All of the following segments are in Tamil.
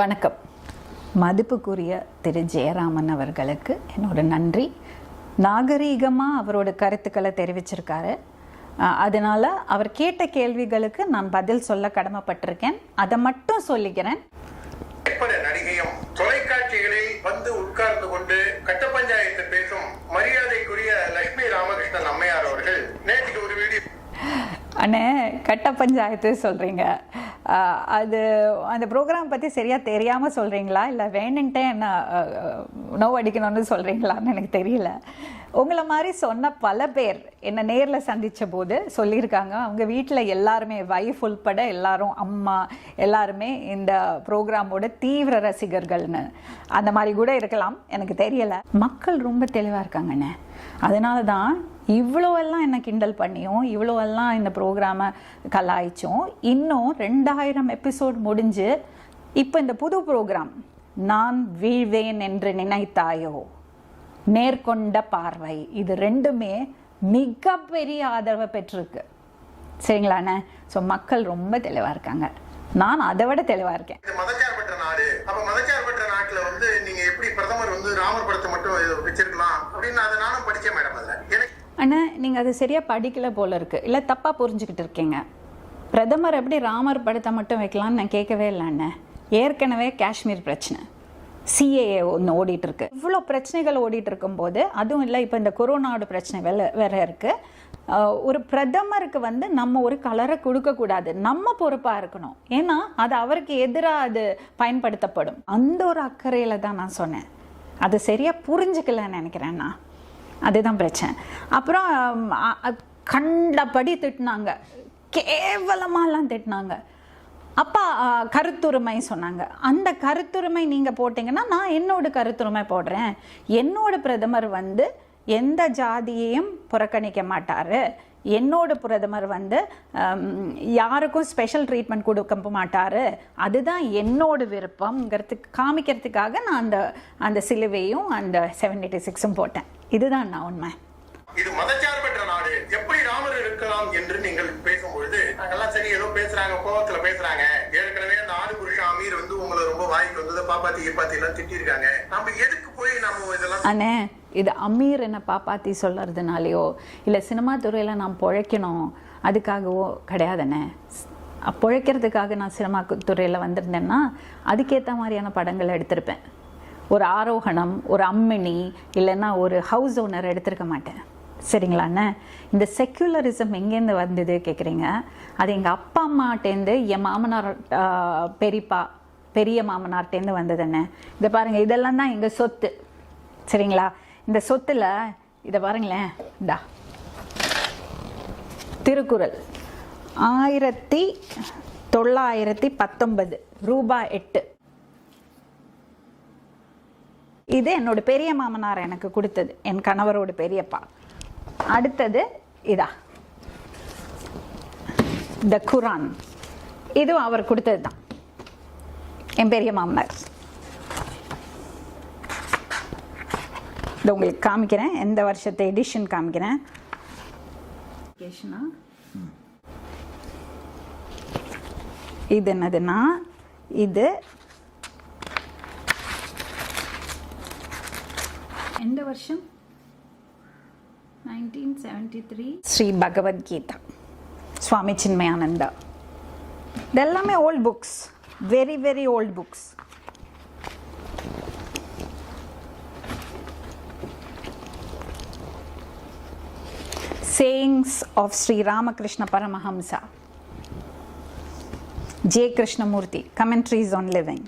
வணக்கம். மதிப்புக்குரிய திரு. ஜெயராமன் அவர்களுக்கு என்னோட நன்றி. நாகரீகமாக அவரோட கருத்துக்களை தெரிவிச்சிருக்காரு. அதனால அவர் கேட்ட கேள்விகளுக்கு நான் பதில் சொல்ல கடமைப்பட்டிருக்கேன். அதை மட்டும் சொல்லிக்கிறேன். நடிகையும் தொலைக்காட்சிகளில் வந்து உட்கார்ந்து கொண்டு கட்ட பஞ்சாயத்து பேசும் மரியாதைக்குரிய லட்சுமி ராமகிருஷ்ணன் அம்மையார் அவர்கள் நேற்றுக்கு ஒரு வீடியோ அண்ணே கட்ட பஞ்சாயத்து சொல்கிறீங்க அது அந்த ப்ரோக்ராம் பற்றி சரியாக தெரியாமல் சொல்கிறீங்களா இல்லை வேணுன்ட்டே என்ன நோவு அடிக்கணும்னு சொல்கிறீங்களான்னு எனக்கு தெரியல. உங்களை மாதிரி சொன்ன பல பேர் என்னை நேரில் சந்தித்த போது சொல்லியிருக்காங்க. அவங்க வீட்டில் எல்லாருமே வைஃப் உள்பட எல்லாரும் அம்மா எல்லாருமே இந்த ப்ரோக்ராமோட தீவிர ரசிகர்கள்னு. அந்த மாதிரி கூட இருக்கலாம். எனக்கு தெரியலை. மக்கள் ரொம்ப தெளிவாக இருக்காங்கண்ணே. அதனால தான் இவ்வளோவெல்லாம் என்ன கிண்டல் பண்ணியும் இவ்வளோவெல்லாம் இந்த ப்ரோக்ராமை கலாய்ச்சும். இன்னும் ரெண்டாயிரம் எபிசோட் முடிஞ்சு இப்போ இந்த புது ப்ரோக்ராம் நான் வீழ்வேன் என்று நினைத்தாயோ? நேர்கொண்ட பார்வை. இது ரெண்டுமே மிகப்பெரிய ஆதரவை பெற்றிருக்கு. சரிங்களாண்ணே? ஸோ மக்கள் ரொம்ப தெளிவாக இருக்காங்க. நான் அதை விட தெளிவாக இருக்கேன். இது மதச்சார்பற்ற நாடு. அப்ப மதச்சார்பற்ற நாட்டில் வந்து நீங்கள் எப்படி பிரதமர் வந்து ராமர் படத்தை மட்டும் வச்சிருக்கலாம் அப்படின்னு அதை நானும் படித்தேன் மேடம். ஆனால் நீங்கள் அது சரியாக படிக்கலை போல இருக்குது இல்லை தப்பாக புரிஞ்சுக்கிட்டு இருக்கீங்க. பிரதமர் எப்படி ராமர் படத்தை மட்டும் வைக்கலாம்னு நான் கேட்கவே இல்லை அண்ணன் ஏற்கனவே காஷ்மீர் பிரச்சனை. சிஏஏ ஒன்று ஓடிட்டு இருக்கு. இவ்வளோ பிரச்சனைகள் ஓடிட்டு இருக்கும்போது அதுவும் இல்லை இப்போ இந்த கொரோனாவோட பிரச்சனை வேற வேற இருக்குது ஒரு பிரதமருக்கு வந்து நம்ம ஒரு கலரை கொடுக்கக்கூடாது நம்ம பொறுப்பாக இருக்கணும். ஏன்னா அது அவருக்கு எதிராக அது பயன்படுத்தப்படும். அந்த ஒரு அக்கறையில் தான் நான் சொன்னேன். அது சரியாக புரிஞ்சுக்கலன்னு நினைக்கிறேன் நான் அதுதான் பிரச்சனை. அப்புறம் கண்டபடி திட்டினாங்க. கேவலமாலாம் திட்டினாங்க. அப்பா கருத்துரிமை சொன்னாங்க. அந்த கருத்துரிமை நீங்கள் போட்டிங்கன்னா நான் என்னோட கருத்துரிமை போடுறேன். என்னோட பிரதமர் வந்து எந்த ஜாதியையும் புறக்கணிக்க மாட்டார். என்னோட பிரதமர் வந்து யாருக்கும் ஸ்பெஷல் ட்ரீட்மெண்ட் கொடுக்க மாட்டார். அதுதான் என்னோட விருப்பம்ங்கிறதுக்கு காமிக்கிறதுக்காக நான் அந்த அந்த சிலுவையும் அந்த செவன் எயிட்டி சிக்ஸும் போட்டேன். இதுதான் நான் உண்மை. இது மதச்சார்பற்ற நாடு. எப்படி ராமர் இருக்கலாம் என்று நீங்கள் பேசும்பொழுது நாங்கெல்லாம் சரி ஏதோ பேசுறாங்க கோவத்துல பேசுறாங்க. ஏற்கனவே அந்த ஆடு புருஷன் அமீர் வந்து உங்களை ரொம்ப வாய்க்கு வந்ததை பாப்பாத்தி கீப்பாத்தி எல்லாம் திட்டிருக்காங்க. நம்ம எதுக்கு போய் நம்ம இதெல்லாம் அண்ணே இது அமீர் என்னை பாப்பாத்தி சொல்கிறதுனாலையோ இல்லை சினிமா துறையில் நான் பிழைக்கணும் அதுக்காகவோ கிடையாதுண்ணே. ஸ்- பிழைக்கிறதுக்காக நான் சினிமா துறையில் வந்திருந்தேன்னா அதுக்கேற்ற மாதிரியான படங்கள் எடுத்திருப்பேன். ஒரு ஆரோகணம் ஒரு அம்மினி இல்லைன்னா ஒரு ஹவுஸ் ஓனர் எடுத்திருக்க மாட்டேன். சரிங்களாண்ணே? இந்த செக்யூலரிசம் எங்கேருந்து வந்தது கேட்குறீங்க அது எங்கள் அப்பா அம்மாட்டேருந்து என் மாமனார் பெரியப்பா பெரிய மாமனார்ட்டேருந்து வந்ததுண்ணே. இதை பாருங்கள் இதெல்லாம் தான் எங்கள் சொத்து. சரிங்களா? இந்த சொத்துல இதை பாருங்களேன். டா திருக்குறள். ஆயிரத்தி தொள்ளாயிரத்தி பத்தொன்பது ரூபாய் எட்டு. இது என்னோட பெரிய மாமனார் எனக்கு கொடுத்தது என் கணவரோட பெரியப்பா. அடுத்தது இதா. த குரான். இதுவும் அவர் கொடுத்தது தான் என் பெரிய மாமனார். இது உங்களுக்கு காமிக்கிறேன். எந்த வருஷத்தை எடிஷன் காமிக்கிறேன். இது என்னதுன்னா இது எந்த வருஷம்? Nineteen seventy three Sri Bhagavadgita. Swami Chinmayananda. இதெல்லாமே old books very very old books sayings of Sri Ramakrishna Paramahamsa, J. Krishnamurti, commentaries on living,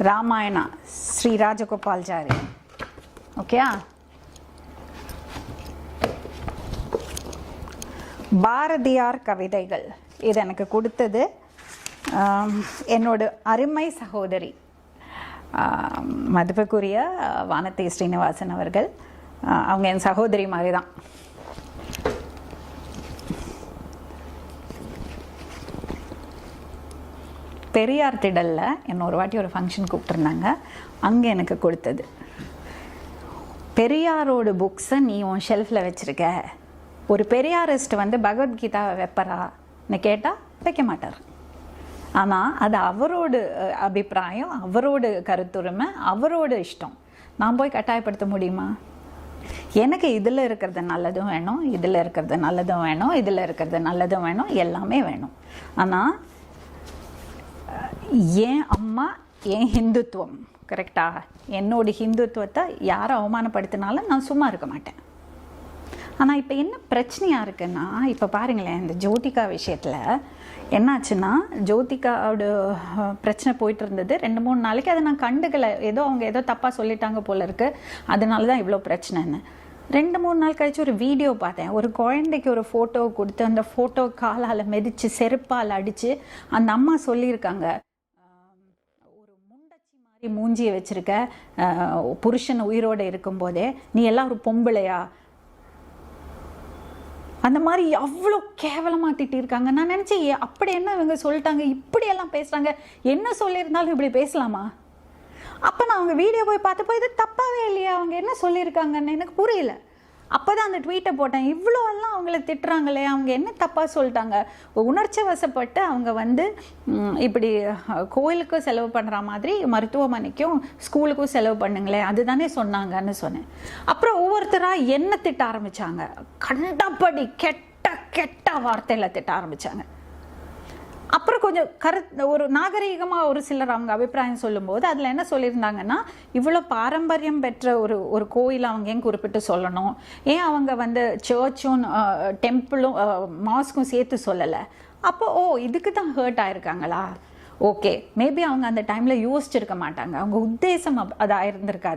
Ramayana, Sri Rajagopalchari. Okay? Bharathiyar கவிதைகள் இது எனக்கு கொடுத்தது ஆம், என்னோட அருமை சகோதரி ஆம், மதிப்புக்குரிய வானத்தை ஸ்ரீனிவாசன் அவர்கள் ஆ, அவங்க என் சகோதரி மாதிரி தான் பெரியார் திடலில் என்ன ஒரு வாட்டி ஒரு ஃபங்க்ஷன் கூப்பிட்டுருந்தாங்க. அங்கே எனக்கு கொடுத்தது. பெரியாரோட புக்ஸை நீ உன் ஷெல்ஃபில் வச்சுருக்க. ஒரு பெரியாரிஸ்ட் வந்து பகவத்கீதாவை வைப்பரான்னு கேட்டால் வைக்க மாட்டார். ஆனால் அது அவரோட அபிப்பிராயம் அவரோட கருத்துரிமை அவரோட இஷ்டம். நான் போய் கட்டாயப்படுத்த முடியுமா? எனக்கு இதில் இருக்கிறது நல்லதும் வேணும் இதில் இருக்கிறது நல்லதும் வேணும் இதில் இருக்கிறது நல்லதும் வேணும் எல்லாமே வேணும். ஆனால் என் அம்மா என் ஹிந்துத்துவம்? கரெக்டா என்னோட ஹிந்துத்துவத்தை யாரை அவமானப்படுத்தினாலும் நான் சும்மா இருக்க மாட்டேன். ஆனால் இப்போ என்ன பிரச்சனையாக இருக்குன்னா இப்போ பாருங்களேன் இந்த ஜோதிகா விஷயத்தில் என்னாச்சுன்னா ஜோதிகாவோட பிரச்சனை போயிட்டு இருந்தது ரெண்டு மூணு நாளைக்கு அதை நான் கண்டுக்கலை. ஏதோ அவங்க ஏதோ தப்பாக சொல்லிட்டாங்க போல இருக்குது அதனால தான் இவ்வளோ பிரச்சனைன்னு. ரெண்டு மூணு நாள் கழிச்சு ஒரு வீடியோ பார்த்தேன். ஒரு குழந்தைக்கு ஒரு ஃபோட்டோ கொடுத்து அந்த ஃபோட்டோ காலால் மிதித்து செருப்பால் அடித்து அந்த அம்மா சொல்லியிருக்காங்க. ஒரு முண்டச்சி மாதிரி மூஞ்சியை வச்சுருக்க புருஷன் உயிரோடு இருக்கும்போதே நீ எல்லாம் ஒரு பொம்பளையா? அந்த மாதிரி அவ்வளோ கேவலமாக திட்டிருக்காங்க நான் நினச்சேன் அப்படி என்ன இவங்க சொல்லிட்டாங்க? இப்படியெல்லாம் பேசுகிறாங்க என்ன சொல்லியிருந்தாலும் இப்படி பேசலாமா? அப்போ நான் அவங்க வீடியோ போய் பார்த்தப்போ இது தப்பாகவே இல்லையா? அவங்க என்ன சொல்லியிருக்காங்கன்னு எனக்கு புரியல. அப்போ தான் அந்த ட்வீட்டை போட்டேன். இவ்வளோ எல்லாம் அவங்கள திட்டுறாங்களே அவங்க என்ன தப்பாக சொல்லிட்டாங்க? உணர்ச்சி வசப்பட்டு அவங்க வந்து இப்படி கோயிலுக்கும் செலவு பண்ணுற மாதிரி மருத்துவமனைக்கும் ஸ்கூலுக்கும் செலவு பண்ணுங்களேன் அதுதானே சொன்னாங்கன்னு சொன்னேன். அப்புறம் ஒவ்வொருத்தராக என்ன திட்ட ஆரம்பிச்சாங்க? கண்டபடி கெட்ட கெட்ட வார்த்தையில் திட்ட ஆரம்பித்தாங்க அப்புறம் கொஞ்சம் கரு ஒரு நாகரீகமாக ஒரு சிலர் அவங்க அபிப்பிராயம் சொல்லும்போது அதில் என்ன சொல்லியிருந்தாங்கன்னா இவ்வளோ பாரம்பரியம் பெற்ற ஒரு ஒரு கோயில் அவங்க ஏன் குறிப்பிட்டு சொல்லணும்? ஏன் அவங்க வந்து சர்ச்சும் டெம்பிளும் மாஸ்க்கும் சேர்த்து சொல்லலை? அப்போ ஓ இதுக்கு தான் ஹர்ட் ஆயிருக்காங்களா? ஓகே மேபி அவங்க அந்த டைமில் யோசிச்சிருக்க மாட்டாங்க. அவங்க உத்தேசம் அப்- அது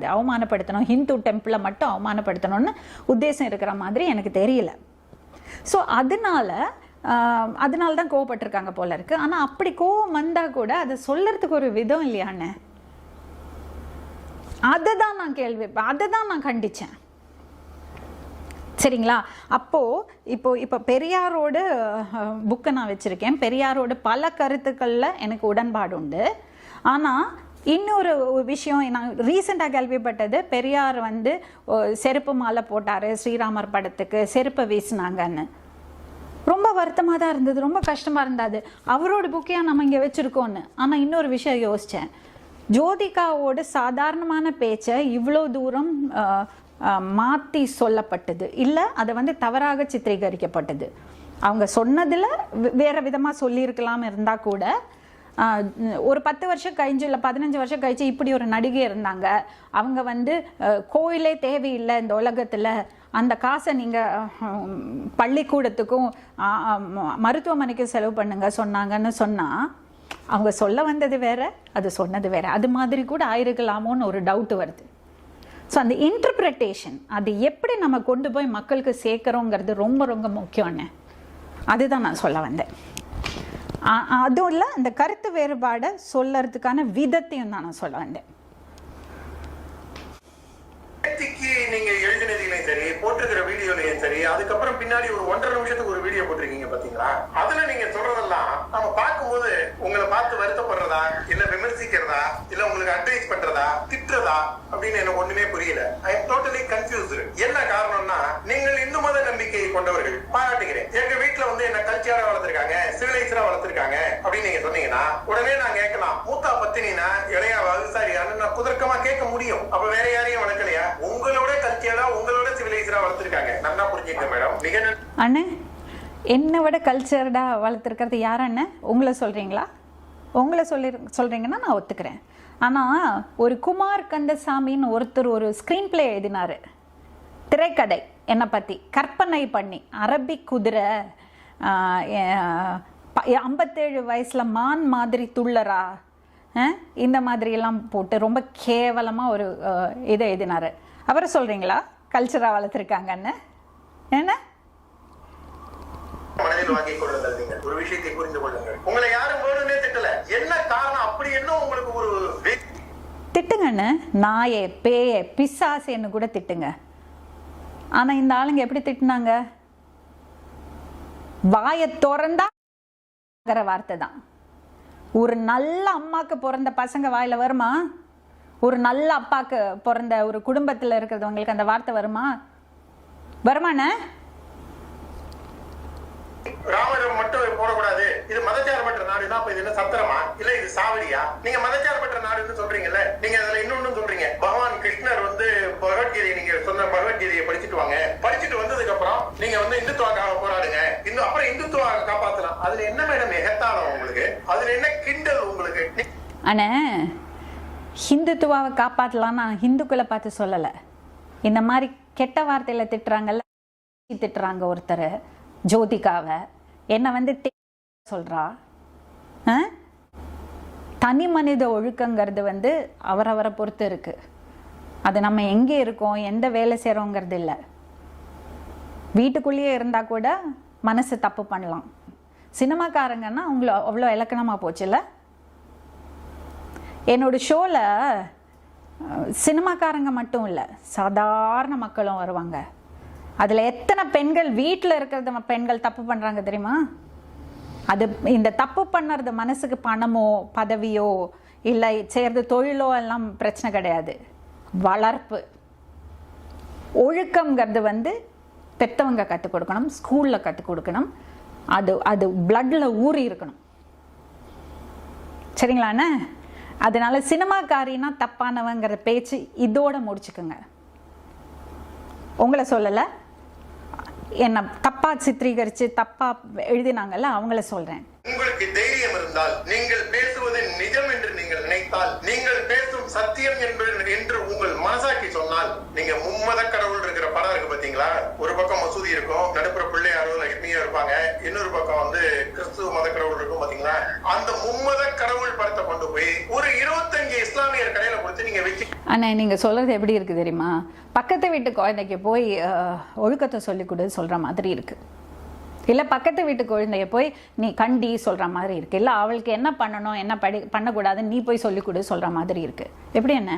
அவமானப்படுத்தணும். ஹிந்து டெம்பிளை மட்டும் அவமானப்படுத்தணும்னு உத்தேசம் இருக்கிற மாதிரி எனக்கு தெரியல. ஸோ அதனால அதனால தான் கோவப்பட்டிருக்காங்க போல இருக்கு. ஆனால் அப்படி கோவம் வந்தால் கூட அதை சொல்லறதுக்கு ஒரு விதம் இல்லையாண்ணே அதை தான் நான் கேள்வி அதை தான் நான் கண்டித்தேன் சரிங்களா? அப்போ இப்போ இப்போ பெரியாரோட புக்கை நான் வச்சுருக்கேன். பெரியாரோட பல கருத்துக்களில் எனக்கு உடன்பாடு உண்டு. ஆனால் இன்னொரு விஷயம் நான் ரீசெண்டாக கேள்விப்பட்டது பெரியார் வந்து செருப்பு மாலை போட்டார் ஸ்ரீராமர் படத்துக்கு செருப்பை வீசினாங்கன்னு. ரொம்ப வருத்தமாக தான் இருந்தது ரொம்ப கஷ்டமாக இருந்தது. அவரோட புக்கையா நம்ம இங்கே வச்சுருக்கோன்னு ஆனால் இன்னொரு விஷயம் யோசித்தேன் ஜோதிகாவோட சாதாரணமான பேச்சை இவ்வளோ தூரம் மாற்றி சொல்லப்பட்டது. இல்லை அதை வந்து தவறாக சித்திரீகரிக்கப்பட்டது. அவங்க சொன்னதில் வேறு விதமாக சொல்லியிருக்கலாம் இருந்தால் கூட ஒரு பத்து வருஷம் கழிஞ்சு இல்லை பதினஞ்சு வருஷம் கழிச்சு இப்படி ஒரு நடிகை இருந்தாங்க. அவங்க வந்து கோயிலே தேவையில்லை இந்த உலகத்தில். அந்த காசை நீங்கள் பள்ளிக்கூடத்துக்கும் மருத்துவமனைக்கும் செலவு பண்ணுங்க சொன்னாங்கன்னு சொன்னால் அவங்க சொல்ல வந்தது வேற அது சொன்னது வேற. அது மாதிரி கூட ஆயிருக்கலாமோன்னு ஒரு டவுட் வருது. ஸோ அந்த இன்டர்பிரட்டேஷன் அது எப்படி நம்ம கொண்டு போய் மக்களுக்கு சேர்க்குறோங்கிறது ரொம்ப ரொம்ப முக்கியம்னு. அதுதான் நான் சொல்ல வந்தேன். அதுவும் இல்லை அந்த கருத்து வேறுபாடை சொல்லறதுக்கான விதத்தையும் தான் நான் சொல்ல வந்தேன். நேற்றுக்கு நீங்க எழுதினதுலயும் சரி போட்டிருக்கிற வீடியோலயும் சரி அதுக்கப்புறம் பின்னாடி ஒரு ஒன்றரை நிமிஷத்துக்கு ஒரு வீடியோ போட்டிருக்கீங்க பாத்தீங்களா? அதுல நீங்க சொல்றதெல்லாம் நம்ம பார்க்கும்போது உங்களை பார்த்து வருத்தப்படுறதா இல்ல விமர்சிக்கிறதா இல்ல உங்களுக்கு அட்வைஸ் பண்றதா திட்டுறதா அப்படின்னு எனக்கு ஒண்ணுமே புரியல. ஐ எம் டோட்டலி கன்ஃபியூஸ்டு என்ன காரணம்னா நீங்கள் இந்து மத நம்பிக்கை கொண்டவர்கள். பாராட்டுகிறேன். எங்க வீட்டுல வந்து என்ன கல்ச்சரா வளர்த்திருக்காங்க சிவிலைசரா வளர்த்திருக்காங்க அப்படின்னு நீங்க சொன்னீங்கன்னா உடனே நான் கேட்கலாம் மூத்தா பத்தினா இளையா விவசாயியான்னு நான் குதர்க்கமா கேட்க முடியும். அப்ப வேற யாரையும் வளர்க்கலையா? உங்களோட கல்ச்சரா உங்களோட சிவிலைசரா வளர்த்திருக்காங்க. நல்லா புரிஞ்சுங்க மேடம் மிக அண்ணே என்னை விட கல்ச்சர்டா வளர்த்துருக்கிறது யார் அண்ணன் உங்களை சொல்றீங்களா? உங்களை சொல்லி சொல்கிறீங்கன்னா நான் ஒத்துக்கிறேன். ஆனால் ஒரு குமார் கந்தசாமின்னு ஒருத்தர் ஒரு ஸ்க்ரீன் பிளே எழுதினார். திரைக்கதை என்னை பற்றி கற்பனை பண்ணி அரபிக் குதிரை ஐம்பத்தேழு வயசில் மான் மாதிரி துள்ளரா இந்த மாதிரியெல்லாம் போட்டு ரொம்ப கேவலமாக ஒரு இதை எழுதினார். அவரை சொல்கிறீங்களா கல்ச்சராக வளர்த்துருக்காங்கன்னு. என்ன? மனதில் வாங்கிக் கொள்ளுங்கள் நீங்கள். ஒரு விஷயத்தை புரிந்து கொள்ளுங்கள். உங்களை யாரும் வேணும்னே திட்டல. என்ன காரணம்? அப்படி என்ன உங்களுக்கு ஒரு வே- நாயே பேயே பிசாசேன்னு கூட திட்டுங்க. ஆனா இந்த ஆளுங்க எப்படி திட்டினாங்க? வாயை திறந்தா வார்த்தை தான். ஒரு நல்ல அம்மாக்கு பிறந்த பசங்க வாயில வருமா? ஒரு நல்ல அப்பாக்கு பிறந்த ஒரு குடும்பத்துல இருக்கிறவங்களுக்கு அந்த வார்த்தை வருமா? வருமாண்ணே? ராமர் மட்டும் போடக்கூடாது. இது மதச்சார்பற்ற நாடுனா அப்ப இது என்ன சத்திரமா? இல்ல இது சாவடியா? நீங்க மதச்சார்பற்ற நாடுன்னு சொல்றீங்கல்ல? நீங்க அதுல இன்னொன்னு சொல்றீங்க. பகவான் கிருஷ்ணர் வந்து பகவத்கீதை நீங்க சொன்ன பகவத்கீதையை படிச்சுட்டு வாங்க படிச்சுட்டு வந்ததுக்கு அப்புறம் நீங்க வந்து இந்துத்துவாக்காக போராடுங்க. இந்த அப்புறம் இந்துத்துவாக காப்பாத்தலாம். அதுல என்ன மேடம் எகத்தாளம் உங்களுக்கு? அதுல என்ன கிண்டல் உங்களுக்கு? ஆனா அண்ணே ஹிந்துத்துவாவை காப்பாற்றலாம் நான் ஹிந்துக்களை பார்த்து சொல்லலை. இந்த மாதிரி கெட்ட வார்த்தையில் திட்டுறாங்கல்ல திட்டுறாங்க ஒருத்தர். ஜோதிகாவை என்னை வந்து சொல்கிறா தனி மனித ஒழுக்கங்கிறது வந்து அவரவரை பொறுத்து இருக்குது அது நம்ம எங்கே இருக்கோம் எந்த வேலை செய்கிறோங்கிறது இல்லை. வீட்டுக்குள்ளேயே இருந்தால் கூட மனசு தப்பு பண்ணலாம். சினிமாக்காரங்கன்னா அவங்கள அவ்வளோ இலக்கணமாக போச்சுல்ல என்னோடய ஷோவில் சினிமாக்காரங்க மட்டும் இல்லை சாதாரண மக்களும் வருவாங்க. அதில் எத்தனை பெண்கள் வீட்டில் இருக்கிறது பெண்கள் தப்பு பண்ணுறாங்க தெரியுமா? அது இந்த தப்பு பண்ணுறது மனசுக்கு பணமோ பதவியோ இல்லை செய்கிறது தொழிலோ எல்லாம் பிரச்சனை கிடையாது. வளர்ப்பு. ஒழுக்கம்ங்கிறது வந்து பெத்தவங்க கற்றுக் கொடுக்கணும் ஸ்கூலில் கற்றுக் கொடுக்கணும். அது அது பிளட்டில் ஊறி இருக்கணும். சரிங்களாண்ணே அதனால சினிமாக்காரின்னா தப்பானவங்கிற பேச்சு இதோட முடிச்சுக்குங்க. உங்களை சொல்லலை. என்னை தப்பா சித்ரீகரித்து தப்பா எழுதினாங்கல்ல அவங்கள சொல்கிறேன் உங்களுக்கு தைரியம் இருந்தால் நீங்கள் பேசுவது நிஜம் என்று நீங்கள் நினைத்தால் நீங்கள் பேச சத்தியம் என்று என்று உங்கள் மனசாக்கி சொன்னால் நீங்க மும்மத கடவுள் இருக்கிற படம் இருக்கு பாத்தீங்களா? ஒரு பக்கம் மசூதி இருக்கும் நடுப்புற பிள்ளையாரோ லட்சுமியோ இருப்பாங்க. இன்னொரு பக்கம் வந்து கிறிஸ்துவ மத கடவுள் இருக்கும் பாத்தீங்களா? அந்த மும்மத கடவுள் படத்தை கொண்டு போய் ஒரு இருபத்தஞ்சு இஸ்லாமியர் கடையில கொடுத்து நீங்க வச்சு அண்ணா நீங்க சொல்றது எப்படி இருக்கு தெரியுமா? பக்கத்து வீட்டு குழந்தைக்கு போய் ஒழுக்கத்தை சொல்லிக் கொடு சொல்ற மாதிரி இருக்கு. இல்லை பக்கத்து வீட்டு குழந்தைய போய் நீ கண்டி சொல்கிற மாதிரி இருக்குது இல்லை அவளுக்கு என்ன பண்ணணும் என்ன படி பண்ணக்கூடாதுன்னு நீ போய் சொல்லிக் கொடு சொல்கிற மாதிரி இருக்குது எப்படி என்ன?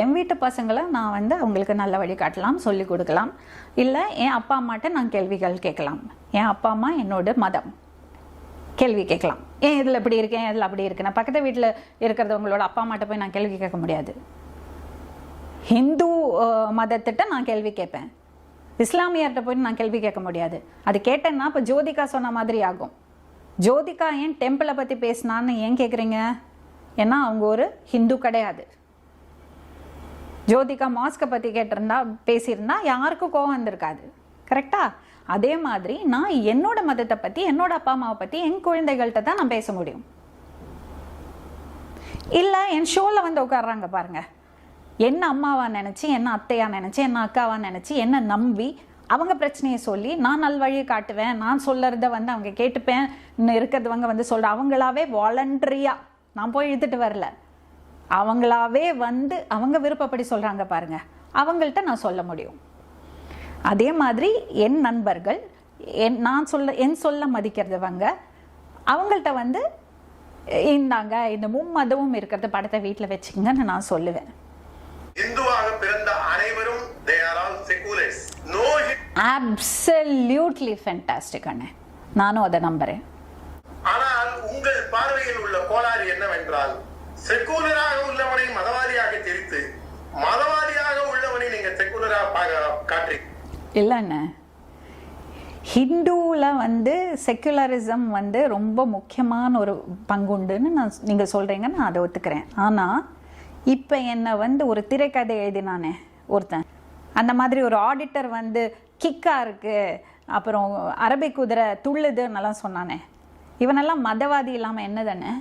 என் வீட்டு பசங்களை நான் வந்து அவங்களுக்கு நல்ல வழி காட்டலாம் சொல்லிக் கொடுக்கலாம். இல்லை என் அப்பா அம்மாட்ட நான் கேள்விகள் கேட்கலாம். என் அப்பா அம்மா என்னோட மதம். கேள்வி கேட்கலாம். ஏன் இதில் இப்படி இருக்கேன் இதில் அப்படி இருக்கு? நான் பக்கத்து வீட்டில் இருக்கிறவங்களோட அப்பா அம்மாட்ட போய் நான் கேள்வி கேட்க முடியாது. ஹிந்து மதத்திட்ட நான் கேள்வி கேட்பேன். இஸ்லாமியர்கிட்ட போய் நான் கேள்வி கேட்க முடியாது. அது கேட்டேன்னா இப்போ ஜோதிகா சொன்ன மாதிரி ஆகும். ஜோதிகா ஏன் டெம்பிளை பற்றி பேசினான்னு ஏன் கேட்குறீங்க ஏன்னா அவங்க ஒரு ஹிந்து கிடையாது. ஜோதிகா மாஸ்கை பற்றி கேட்டிருந்தா பேசியிருந்தா யாருக்கும் கோவம் வந்திருக்காது. கரெக்டா அதே மாதிரி நான் என்னோட மதத்தை பற்றி என்னோட அப்பா அம்மாவை பற்றி என் குழந்தைகள்கிட்ட தான் நான் பேச முடியும். இல்லை என் ஷோவில் வந்து உட்கார்றாங்க பாருங்கள் என்ன அம்மாவாக நினச்சி என்ன அத்தையாக நினச்சி என்ன அக்காவாக நினச்சி என்ன நம்பி அவங்க பிரச்சனையை சொல்லி நான் நல்வழியை காட்டுவேன் நான் சொல்லறத வந்து அவங்க கேட்டுப்பேன் இன்னும் இருக்கிறதவங்க வந்து சொல்கிற அவங்களாவே வாலண்ட்ரியாக நான் போய் இழுத்துட்டு வரல. அவங்களாவே வந்து அவங்க விருப்பப்படி சொல்கிறாங்க பாருங்கள் அவங்கள்ட்ட நான் சொல்ல முடியும். அதே மாதிரி என் நண்பர்கள் என் நான் சொல்ல என் சொல்ல மதிக்கிறதவங்க அவங்கள்ட்ட வந்து இந்தாங்க இந்த மும்மதமும் இருக்கிறத படத்தை வீட்டில் வச்சுக்கங்கன்னு நான் சொல்லுவேன். இந்துவாக பிறந்த அனைவரும் they are all seculars no absolutely fantastic அண்ணே. நானும் அதை நம்புறேன். ஆனால் உங்கள் பார்வையில் உள்ள கோளாறு என்னவென்றால் செக்குலராக உள்ளவனை மதவாதியாக தெரித்து மதவாதியாக உள்ளவனை நீங்க செக்குலராக காட்டுறீங்க இல்லை அண்ணே. ஹிந்துவில் வந்து செக்குலரிசம் வந்து ரொம்ப முக்கியமான ஒரு பங்குண்டுன்னு நான் நீங்கள் சொல்கிறீங்க நான் அதை ஒத்துக்கிறேன். ஆனால் இப்போ என்னை வந்து ஒரு திரைக்கதை எழுதினானே ஒருத்தன். அந்த மாதிரி ஒரு ஆடிட்டர் வந்து கிக்கா இருக்கு அப்புறம் அரபி குதிரை துள்ளுதுன்னெல்லாம் சொன்னானே. இவனெல்லாம் மதவாதி இல்லாமல் என்னதானே?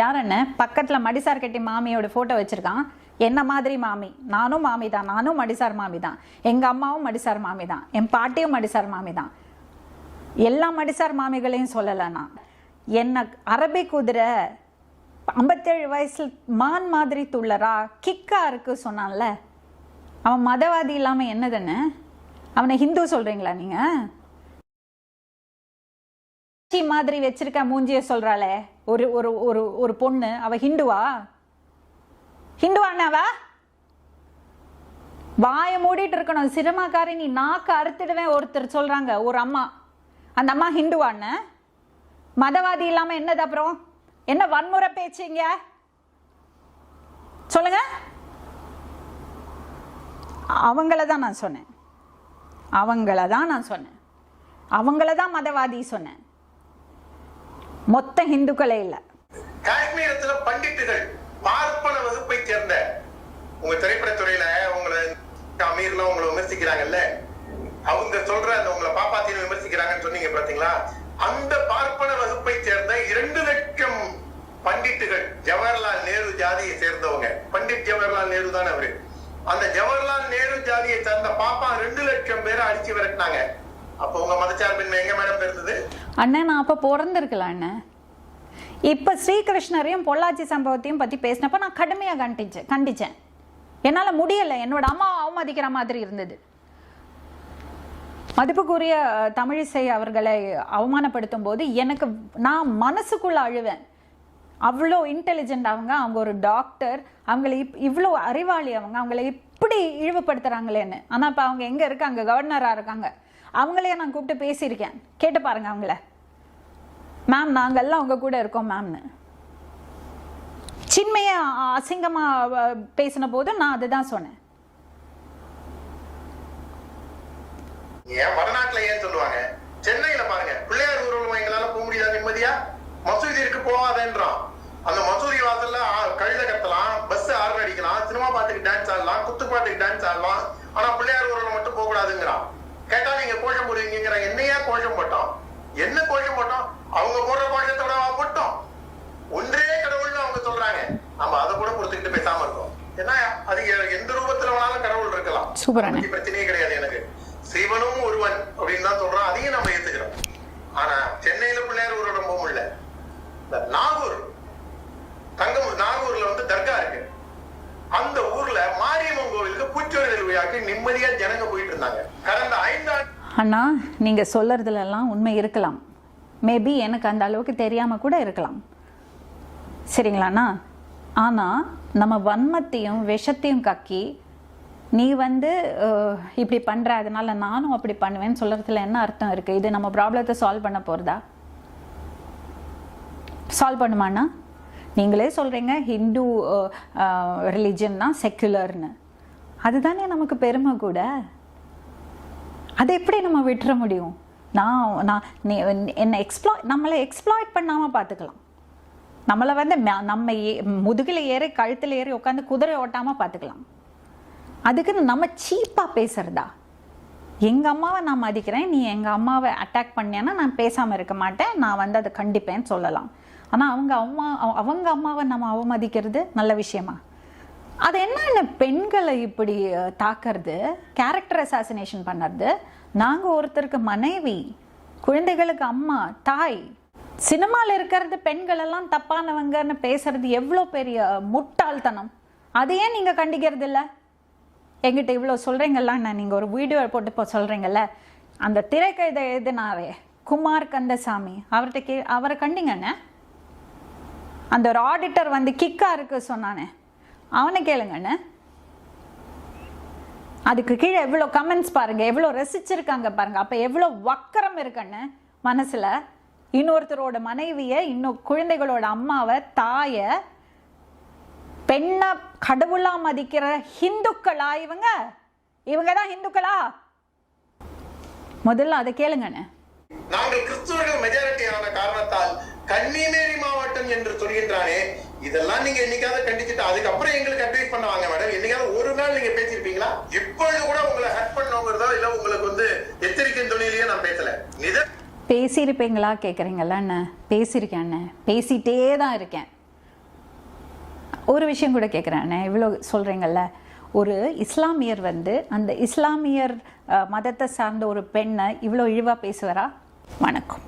யார் என்ன? பக்கத்தில் மடிசார் கட்டி மாமியோட ஃபோட்டோ வச்சுருக்கான். என்ன மாதிரி மாமி? நானும் மாமி தான். நானும் மடிசார் மாமி தான். எங்கள் அம்மாவும் மடிசார் மாமி தான். என் பாட்டியும் மடிசார் மாமி தான். எல்லா மடிசார் மாமிகளையும் சொல்லலை நான். என்ன அரபி குதிரை ஐம்பத்தேழு வயசில் மான் மாதிரி துள்ளரா கிக்கா இருக்கு சொன்னான்ல. அவன் மதவாதி இல்லாமல் என்னதுன்னு? அவனை ஹிந்து சொல்கிறீங்களா நீங்கள் மாதிரி வச்சிருக்க மூஞ்சிய சொல்கிறாளே ஒரு ஒரு ஒரு ஒரு பொண்ணு. அவள் ஹிந்துவா? ஹிந்துவானாவா? வாயை மூடிட்டு இருக்கணும். சிரமாக்காரி நீ நாக்கு அறுத்துடுவேன் ஒருத்தர் சொல்கிறாங்க ஒரு அம்மா. அந்த அம்மா ஹிந்துவான்னு? மதவாதி இல்லாமல் என்னது அப்புறம்? என்ன வன்முறை பேச்சுங்க? சொல்லுங்க. அவங்கள தான் நான் சொன்னேன். அவங்கள தான் நான் சொன்னேன். அவங்கள தான் மதவாதி சொன்னேன். மொத்த ஹிந்துக்களே இல்லை. காஷ்மீரத்துல பண்டிட்டுகள் பார்ப்பன வகுப்பை சேர்ந்த உங்க திரைப்படத்துறையில உங்களை அமீர்லாம் உங்களை விமர்சிக்கிறாங்கல்ல? அவங்க சொல்ற அந்த உங்களை பாப்பாத்தின்னு விமர்சிக்கிறாங்கன்னு சொன்னீங்க பாத்தீங்களா? அந்த பார்ப்பன வகுப்பை சேர்ந்த இரண்டு லட்சம் பண்டிட்டுகள் ஜவஹர்லால் நேரு ஜாதியை சேர்ந்தவங்க. பண்டிட் ஜவஹர்லால் நேரு தான் அவரு. அந்த ஜவஹர்லால் நேரு ஜாதியை சேர்ந்த பாப்பா ரெண்டு லட்சம் பேரை அடிச்சு விரட்டினாங்க. அப்ப உங்க மதச்சார்பின்மை எங்க மேடம் இருந்தது அண்ணன் நான் அப்போ பிறந்திருக்கலாம் அண்ணன் இப்போ ஸ்ரீகிருஷ்ணரையும் பொள்ளாச்சி சம்பவத்தையும் பற்றி பேசினப்ப நான் கடுமையாக கண்டிச்சேன் கண்டிச்சேன். என்னால் முடியலை. என்னோட அம்மா அவமதிக்கிற மாதிரி இருந்தது. மதிப்புக்குரிய தமிழிசை அவர்களை அவமானப்படுத்தும் போது எனக்கு நான் மனசுக்குள்ள அழுவேன். அவ்வளோ இன்டெலிஜென்ட் அவங்க அவங்க ஒரு டாக்டர் அவங்களை இப் இவ்வளோ அறிவாளி அவங்க அவங்கள இப்படி இழிவுபடுத்துகிறாங்களேன்னு ஆனால் இப்போ அவங்க எங்கே இருக்காங்க? கவர்னராக இருக்காங்க. அவங்களையே நான் கூப்பிட்டு பேசியிருக்கேன். கேட்டு பாருங்க அவங்கள. மேம் நாங்கள்லாம் உங்கள் கூட இருக்கோம் மேம்னு சின்மையை அசிங்கமாக பேசின போது நான் அதுதான் சொன்னேன். ஏன்? வடநாட்டுல ஏன் சொல்லுவாங்க? சென்னையில பாருங்க பிள்ளையார் ஊர்வலம் எங்களால போக முடியாது நிம்மதியா? மசூதிக்கு போகாதேன்றான். அந்த மசூதி வாசல்ல கழுத கத்தலாம் பஸ் ஆர்டர் அடிக்கலாம் சினிமா பாட்டுக்கு டான்ஸ் ஆடலாம் குத்து பாட்டுக்கு டான்ஸ் ஆடலாம் ஆனா பிள்ளையார் ஊர்வலம் மட்டும் போக கூடாதுங்கிறான். கேட்டா நீங்க கோஷம் போடுவீங்கிற என்னையா கோஷம் போட்டோம் என்ன கோஷம் போட்டோம் அவங்க போடுற கோஷத்தோட போட்டோம் ஒன்றே கடவுள்னு அவங்க சொல்றாங்க. நம்ம அதை கூட பொறுத்துக்கிட்டு பேசாம இருக்கோம். ஏன்னா அது எந்த ரூபத்துல வேணாலும் கடவுள் இருக்கலாம். பிரச்சனையே கிடையாது எனக்கு. சிவனும் ஒருவன் அப்படின்னு தான் சொல்றோம் அதையும் நம்ம ஏத்துக்கிறோம். ஆனா சென்னையில பிள்ளையார் ஒரு போக இல்ல. இந்த நாகூர் தங்கம் நாகூர்ல வந்து தர்கா இருக்கு. அந்த ஊர்ல மாரியம்மன் கோவிலுக்கு பூச்சொரிதல் விழாக்கு நிம்மதியா ஜனங்க போயிட்டு இருந்தாங்க. கடந்த ஐந்தாண்டு அண்ணா நீங்க சொல்றதுல எல்லாம் உண்மை இருக்கலாம். மேபி எனக்கு அந்த அளவுக்கு தெரியாம கூட இருக்கலாம். சரிங்களாண்ணா ஆனா நம்ம வன்மத்தையும் விஷத்தையும் கக்கி நீ வந்து இப்படி பண்ணுற அதனால நானும் அப்படி பண்ணுவேன்னு சொல்கிறதுல என்ன அர்த்தம் இருக்குது இது நம்ம ப்ராப்ளத்தை சால்வ் பண்ண போகிறதா சால்வ் பண்ணுமாண்ணா? நீங்களே சொல்கிறீங்க ஹிந்து ரிலிஜன் தான் செக்குலர்னு அதுதானே நமக்கு பெருமை கூட? அதை எப்படி நம்ம விட்டுற முடியும்? நான் நான் நீ என்னை எக்ஸ்ப்ளாய் நம்மளை எக்ஸ்ப்ளாய்ட் பண்ணாமல் பார்த்துக்கலாம் நம்மளை வந்து ம- நம்ம ஏ- முதுகில் ஏறி கழுத்தில் ஏறி உட்காந்து குதிரை ஓட்டாமல் பார்த்துக்கலாம் அதுக்குன்னு நம்ம சீப்பாக பேசுகிறதா எங்கள் அம்மாவை நான் மதிக்கிறேன். நீ எங்கள் அம்மாவை அட்டாக் பண்ணியன்னா நான் பேசாமல் இருக்க மாட்டேன். நான் வந்து அதை கண்டிப்பேன்னு சொல்லலாம். ஆனால் அவங்க அம்மா அவ- அவங்க அம்மாவை நம்ம அவமதிக்கிறது நல்ல விஷயமா? அது என்னென்ன பெண்களை இப்படி அஹ், தாக்குறது கேரக்டர் அசாசினேஷன் பண்ணுறது நாங்கள் ஒருத்தருக்கு மனைவி குழந்தைகளுக்கு அம்மா தாய் சினிமாவில் இருக்கிறது பெண்கள் எல்லாம் தப்பானவங்கன்னு பேசுறது எவ்வளோ பெரிய முட்டாள்தனம். அதையே ஏன் நீங்கள் கண்டிக்கிறது இல்லை எங்கிட்ட இவ்வளோ சொல்கிறீங்கல்ல நான் நீங்கள் ஒரு வீடியோ போட்டு இப்போ சொல்கிறீங்கல்ல அந்த திரைக்கதை எழுதினாரே குமார் கந்தசாமி. அவர்கிட்ட கே அவரை கண்டிங்கண்ணே அந்த ஒரு ஆடிட்டர் வந்து கிக்கா இருக்கு சொன்னானே. அவனை கேளுங்கண்ணே அதுக்கு கீழே எவ்வளோ கமெண்ட்ஸ் பாருங்கள் எவ்வளோ ரசிச்சிருக்காங்க பாருங்கள் அப்போ எவ்வளோ வக்கரம் இருக்குன்னு மனசில். இன்னொருத்தரோட மனைவியை இன்னும் குழந்தைகளோட அம்மாவை தாயை பெண்ணாக கடவுளா மதிக்கிற ஹிந்துக்களா இவங்க? இவங்க தான் ஹிந்துக்களா? முதல்ல அதை கேளுங்கண்ணே. நாங்கள் கிறிஸ்துவர்கள் மெஜாரிட்டி ஆன காரணத்தால் கன்னிமேரி மாவட்டம் என்று சொல்கின்றானே இதெல்லாம் நீங்க என்னைக்காவது கண்டிச்சுட்டு அதுக்கப்புறம் எங்களுக்கு அட்வைஸ் பண்ணுவாங்க மேடம் என்னைக்காவது ஒரு நாள் நீங்க பேசியிருப்பீங்களா? இப்பொழுது கூட உங்களை ஹட் பண்ணுங்கிறதோ இல்ல உங்களுக்கு வந்து எச்சரிக்கை துணியிலேயே நான் பேசல. நித பேசியிருப்பீங்களா கேட்குறீங்களா அண்ணே பேசியிருக்கேன் அண்ணே. பேசிட்டே தான் இருக்கேன். ஒரு விஷயம் கூட கேட்குறேன் இவ்வளோ சொல்கிறீங்கல்ல ஒரு இஸ்லாமியர் வந்து அந்த இஸ்லாமியர் மதத்தை சார்ந்த ஒரு பெண்ணை இவ்வளோ இழிவாக பேசுவாரா? வணக்கம்.